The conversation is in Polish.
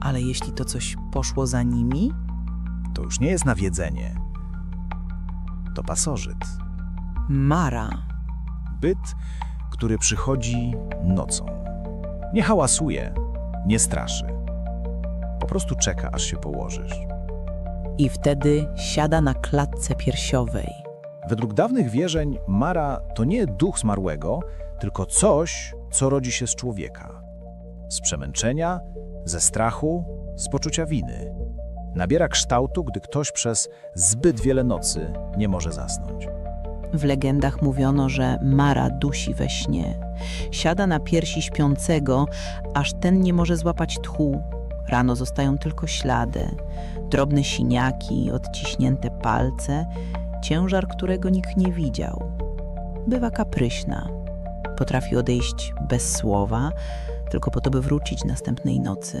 Ale jeśli to coś poszło za nimi? To już nie jest nawiedzenie. To pasożyt. Mara. Byt, który przychodzi nocą. Nie hałasuje, nie straszy. Po prostu czeka, aż się położysz. I wtedy siada na klatce piersiowej. Według dawnych wierzeń Mara to nie duch zmarłego, tylko coś, co rodzi się z człowieka. Z przemęczenia, ze strachu, z poczucia winy. Nabiera kształtu, gdy ktoś przez zbyt wiele nocy nie może zasnąć. W legendach mówiono, że Mara dusi we śnie. Siada na piersi śpiącego, aż ten nie może złapać tchu. Rano zostają tylko ślady, drobne siniaki, odciśnięte palce, ciężar, którego nikt nie widział. Bywa kapryśna. Potrafi odejść bez słowa, tylko po to, by wrócić następnej nocy.